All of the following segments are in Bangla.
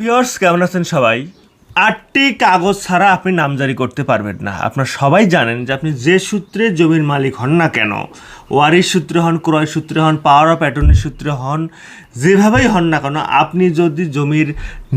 ভিউয়ার্স কেমন আছেন সবাই? আটটি কাগজ ছাড়া আপনি নামজারি করতে পারবেন না। আপনার সবাই জানেন যে আপনি যে সূত্রে জমির মালিক হন না কেন, ওয়ারিশ সূত্রে হন, ক্রয় সূত্রে হন, পাওয়ার অফ অ্যাটর্নির সূত্রে হন, যেভাবেই হন না কেন, আপনি যদি জমির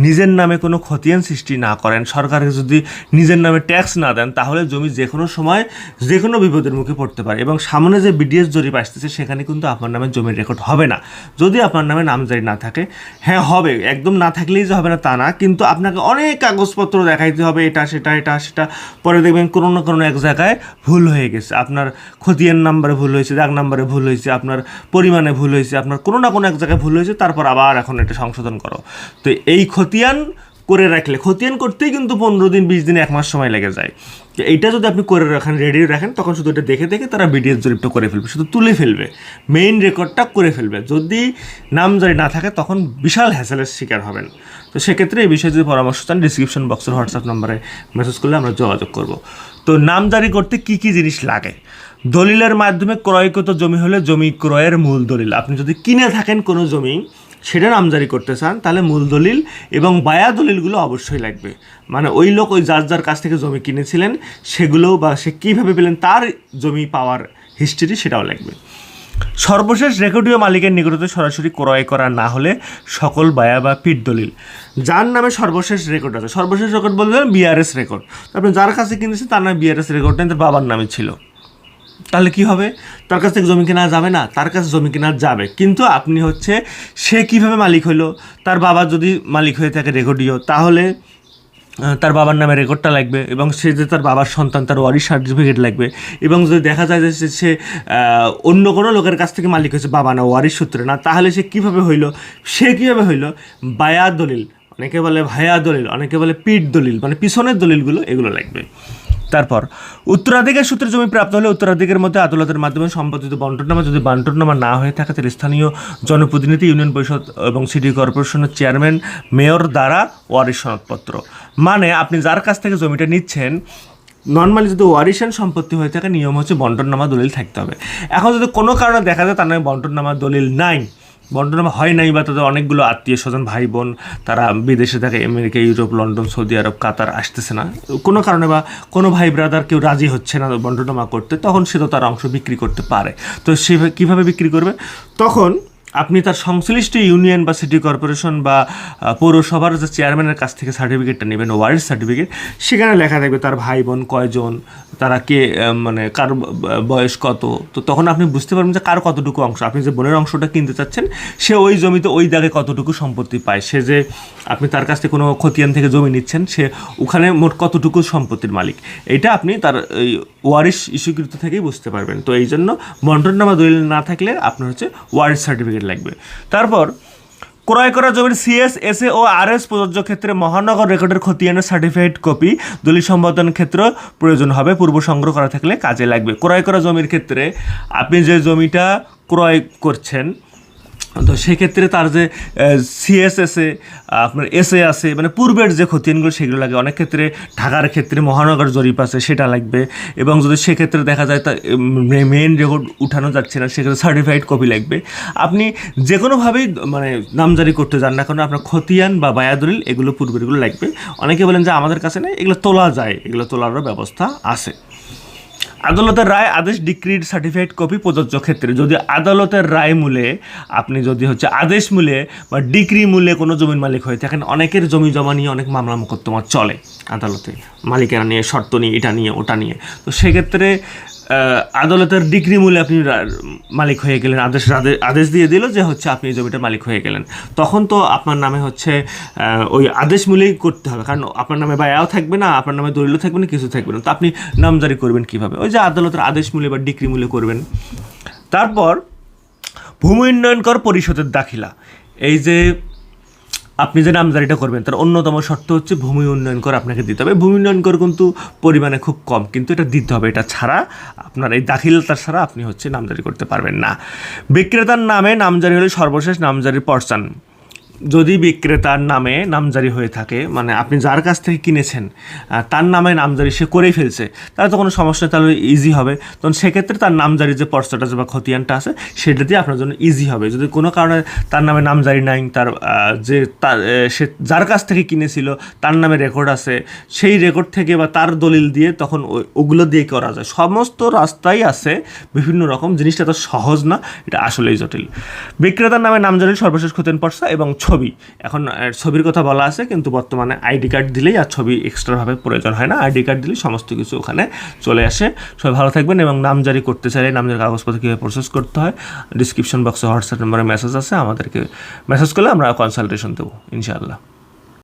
নিজের নামে কোনো খতিয়ান সৃষ্টি না করেন, সরকারকে যদি নিজের নামে ট্যাক্স না দেন, তাহলে জমি যে কোনো সময়, যে কোনো বিপদের মুখে পড়তে পারে এবং সামনে যে বিডিএস জরিপ আসতেছে, সেখানে কিন্তু আপনার নামে জমির রেকর্ড হবে না। যদি আপনার নামে নামজারি না থাকে হ্যাঁ হবে, একদম না থাকলেই যে হবে না তা না, কিন্তু আপনাকে অনেক কাগজপত্র দেখাইতে হবে, এটা, সেটা এটা, সেটা। পরে দেখবেন কোনো না কোনো এক জায়গায় ভুল হয়ে গেছে। আপনার খতিয়ান নাম্বারে ভুল হয়েছে, দাগ নাম্বারে ভুল হয়েছে, আপনার পরিমাণে ভুল হয়েছে, আপনার কোনো না কোনো এক জায়গায় ভুল হয়েছে, তারপর আবার এখন এটা সংশোধন করো। তো এই খতিয়ান করে রাখলে খতিয়ান করতেই কিন্তু পনেরো দিন, বিশ দিন, এক মাস সময় লেগে যায়। তো এইটা যদি আপনি করে রাখেন রেডি রাখেন, তখন শুধু এটা দেখে দেখে তারা বিডিএস জরিপটা করে ফেলবে, শুধু তুলে ফেলবে। মেইন রেকর্ডটা করে ফেলবে। যদি নামজারি না থাকে, তখন বিশাল হ্যাসেলের শিকার হবেন। তো সেক্ষেত্রে এই বিষয়ে যদি পরামর্শ চান ডিসক্রিপশন বক্সের হোয়াটসঅ্যাপ নম্বরে মেসেজ করলে আমরা যোগাযোগ করব। তো নামজারি করতে কি কি জিনিস লাগে? দলিলের মাধ্যমে ক্রয়কৃত জমি হলে জমি ক্রয়ের মূল দলিল। আপনি যদি কিনে থাকেন কোনো জমি সেটা নামজারি করতে চান, তাহলে মূল দলিল এবং বায়া দলিলগুলো অবশ্যই লাগবে। মানে ওই লোক ওই যার যার কাছ থেকে জমি কিনেছিলেন সেগুলো বা সে কীভাবে পেলেন, তার জমি পাওয়ার হিস্ট্রি সেটাও লাগবে। সর্বশেষ রেকর্ডীয় মালিকের নিকটতে সরাসরি ক্রয় করা না হলে সকল বায়া বা পিট দলিল। যার নামে সর্বশেষ রেকর্ড আছে। সর্বশেষ রেকর্ড বলতে বিআরএস রেকর্ড। আপনি যার কাছে কিনেছেন, তার নামে বিআরএস রেকর্ড নেই, তার বাবার নামে ছিল। তাহলে কি হবে? তার কাছ থেকে জমি কেনা যাবে না, তার কাছে জমি কেনা যাবে। কিন্তু আপনি হচ্ছে, সে কীভাবে মালিক হলো? তার বাবা যদি মালিক হয়ে থাকে রেকর্ডীয়, তাহলে তার বাবার নামে রেকর্ডটা লাগবে এবং সে যে তার বাবার সন্তান, তার ওয়ারিশ সার্টিফিকেট লাগবে এবং যদি দেখা যায় যে সে- অন্য কোনো লোকের কাছ থেকে মালিক হয়েছে, বাবা না, ওয়ারিশ সূত্রে না, তাহলে সে কীভাবে হইল? সে কীভাবে হইল? বায়া দলিল, অনেকে বলে ভায়া দলিল, অনেকে বলে পিঠ দলিল মানে পিছনের দলিলগুলো এগুলো লাগবে। তারপর, উত্তরাধিকার সূত্রে জমি প্রাপ্ত হলে উত্তরাধিকারের মধ্যে আদালতের মাধ্যমে সম্পাদিত বন্টননামা যদি বন্টননামা না হয়ে থাকে, তাহলে স্থানীয় জনপ্রতিনিধি, ইউনিয়ন পরিষদ এবং সিটি কর্পোরেশনের চেয়ারম্যান, মেয়র দ্বারা ওয়ারিশ সনদপত্র। মানে আপনি যার কাছ থেকে জমিটা নিচ্ছেন, নর্মালি যদি ওয়ারিশান সম্পত্তি হয়ে থাকে, নিয়ম হচ্ছে বন্টননামা দলিল থাকতে হবে। এখন যদি কোনো কারণে দেখা যায় তার নামে বন্টননামা দলিল নাই বন্টনামা হয় নাই বা তাদের অনেকগুলো আত্মীয় স্বজন, ভাই বোন, তারা বিদেশে থাকে, America, Europe, London, Saudi Arab, Qatar আসতেছে না। কোনো কারণে বা কোনো ভাই ব্রাদার কেউ রাজি হচ্ছে না বন্টনামা করতে, তখন সে তো তার অংশ বিক্রি করতে পারে। তো সে কীভাবে বিক্রি করবে? তখন আপনি তার সংশ্লিষ্ট ইউনিয়ন বা সিটি কর্পোরেশন বা পৌরসভার যে চেয়ারম্যানের কাছ থেকে সার্টিফিকেটটা নেবেন, ওয়ার্ড সার্টিফিকেট, সেখানে লেখা থাকবে তার ভাই বোন কয়জন, তারা কে মানে কার বয়স কত। তো তখন আপনি বুঝতে পারবেন যে কার কতটুকু অংশ। আপনি যে বোনের অংশটা কিনতে চাচ্ছেন, সে ওই জমিতে ওই দাগে কতটুকু সম্পত্তি পায়। সে যে আপনি তার কাছ থেকে কোনো খতিয়ান থেকে জমি নিচ্ছেন, সে ওখানে মোট কতটুকু সম্পত্তির মালিক। এটা আপনি তার ওয়ারিশ ইস্যুকৃত থেকেই বুঝতে পারবেন। তো এই জন্য বন্টননামা দলিল না থাকলে আপনার হচ্ছে ওয়ারিশ সার্টিফিকেট লাগবে। তারপর, ক্রয় করা জমির সিএস এস ও আর এস প্রযোজ্য ক্ষেত্রে মহানগর রেকর্ডের খতিয়ানের সার্টিফাইড কপি, দলিল সম্পাদন ক্ষেত্র প্রয়োজন হবে, পূর্ব সংগ্রহ করা থাকলে কাজে লাগবে। ক্রয় করা জমির ক্ষেত্রে আপনি যে জমিটা ক্রয় করছেন তো সেক্ষেত্রে তার যে সিএসএসে আপনার এসএ আছে মানে পূর্বের যে খতিয়ানগুলো সেগুলো লাগে। অনেক ক্ষেত্রে ঢাকার ক্ষেত্রে মহানগর জরিপ আছে, সেটা লাগবে। এবং যদি সেক্ষেত্রে দেখা যায় তা মেইন রেকর্ড উঠানো যাচ্ছে না, সেক্ষেত্রে সার্টিফাইড কপি লাগবে। আপনি যে কোনোভাবেই মানে নামজারি করতে যান না কেন, আপনার খতিয়ান বা বায়াদলিল এগুলো পূর্বেরগুলো লাগবে। অনেকে বলেন যে আমাদের কাছে নেই, এগুলো তোলা যায়, এগুলো তোলারও ব্যবস্থা আছে। আদালতের রায় আদেশ ডিক্রির সার্টিফাইড কপি প্রযোজ্য ক্ষেত্রে। যদি আদালতের রায় মূলে আপনি যদি হচ্ছে আদেশ মূলে বা ডিক্রি মূলে কোনো জমির মালিক হয়ে থাকেন, অনেকের জমি জমা নিয়ে অনেক মামলা মোকদ্দমা চলে আদালতে। মালিকেরা নিয়ে শর্ত নিয়ে, এটা নিয়ে, ওটা নিয়ে। তো সেক্ষেত্রে আদালতের ডিগ্রি মূলে আপনি মালিক হয়ে গেলেন। আদেশ আদেশ দিয়ে দিল যে হচ্ছে আপনি এই জমিটার মালিক হয়ে গেলেন। তখন তো আপনার নামে হচ্ছে ওই আদেশ মূলেই করতে হবে। কারণ আপনার নামে বায়াও থাকবে না, আপনার নামে দলিলও থাকবে না, কিছু থাকবে না। তো আপনি নামজারি করবেন কীভাবে? ওই যে আদালতের আদেশ মূলে বা ডিগ্রি মূলে করবেন। তারপর ভূমি উন্নয়ন কর পরিষদের দাখিলা। এই যে আপনি যে নামজারিটা করবেন, তার অন্যতম শর্ত হচ্ছে ভূমি উন্নয়ন কর আপনাকে দিতে হবে। ভূমি উন্নয়ন কর কিন্তু পরিমাণে খুব কম, কিন্তু এটা দিতে হবে। এটা ছাড়া আপনার এই দাখিলতা ছাড়া আপনি হচ্ছে নামজারি করতে পারবেন না। বিক্রেতার নামে নামজারি হলে সর্বশেষ নামজারির পর্চান। যদি বিক্রেতার নামে নামজারি হয়ে থাকে মানে আপনি যার কাছ থেকে কিনেছেন তার নামে নামজারি সে করেই ফেলছে, তাহলে তো কোনো সমস্যা তাহলে ইজি হবে। তখন সেক্ষেত্রে তার নামজারি যে পর্চাটা বা খতিয়ানটা আছে, সেটা দিয়ে আপনার জন্য ইজি হবে। যদি কোনো কারণে তার নামে নামজারি নাই, তার যে তার সে যার কাছ থেকে কিনেছিল, তার নামে রেকর্ড আছে, সেই রেকর্ড থেকে বা তার দলিল দিয়ে তখন ওগুলো দিয়ে করা যায়। সমস্ত রাস্তাই আছে, বিভিন্ন রকম জিনিসটা তো সহজ না, এটা আসলেই জটিল। বিক্রেতার নামে নামজারির সর্বশেষ খতিয়ান পর্চা এবং ছবি। এখন ছবির কথা বলা আছে, কিন্তু বর্তমানে আইডি কার্ড দিলেই আর ছবি এক্সট্রাভাবে প্রয়োজন হয় না। আইডি কার্ড দিলেই সমস্ত কিছু ওখানে চলে আসে। সবাই ভালো থাকবেন এবং নামজারি করতে চাইলে নামজারি কাগজপত্র কীভাবে প্রসেস করতে হয় ডিসক্রিপশন বক্সে হোয়াটসঅ্যাপ নম্বরে মেসেজ আছে, আমাদেরকে মেসেজ করলে আমরা কনসালটেশন দেবো, ইনশাআল্লাহ।